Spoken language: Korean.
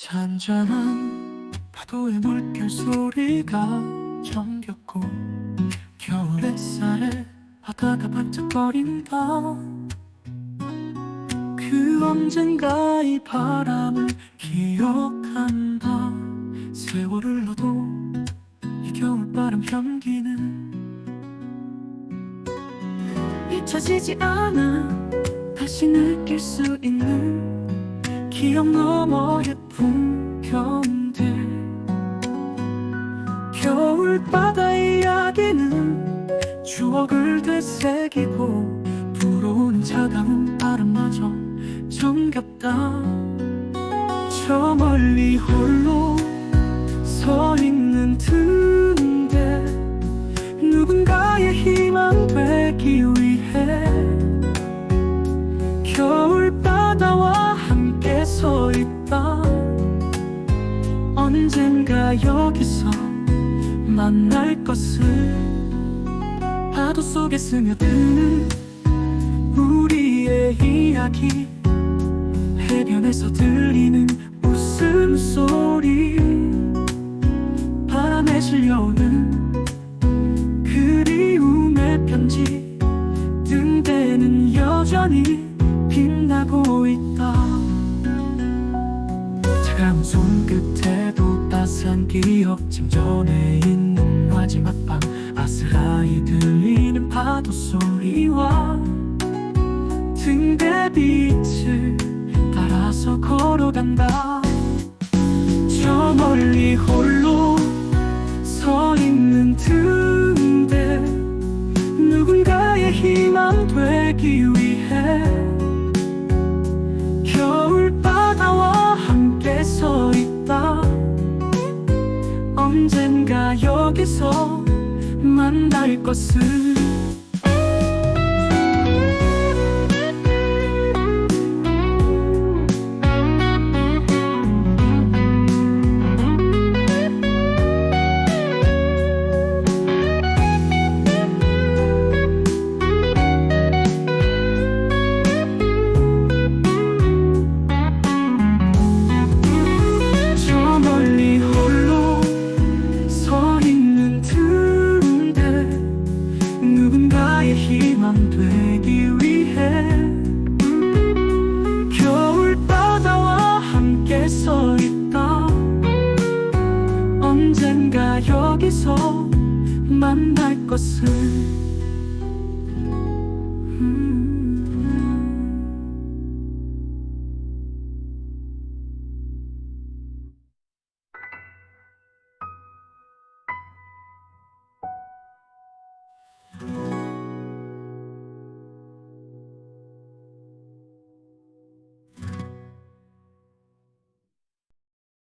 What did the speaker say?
잔잔한 파도의 물결 소리가 정겹고 겨울 햇살에 바다가 반짝거린다 그 언젠가 이 바람을 기억한다 세월을 넣어도 이 겨울바람 향기는 잊혀지지 않아. 다시 느낄 수 있는 기억 너머의 풍경들. 겨울바다 이야기는 추억을 되새기고 불어오는 차가운 바람마저 정겹다. 저 멀리 홀로 서있 언젠가 여기서 만날 것을 파도 속에 스며드는 우리의 이야기 해변에서 들리는 웃음소리 바람에 실려오는 그리움의 편지 등대는 여전히 빛나고 있다. 차가운 따스한 기억 침전해 있는 마지막 밤 아스라이 들리는 파도 소리와 등대 빛을 따라서 걸어간다. 저 멀리 홀로 서 있는 틈인데 누군가의 희망 되기 위해 언젠가 여기서 만날 것을 여기서 만날 것을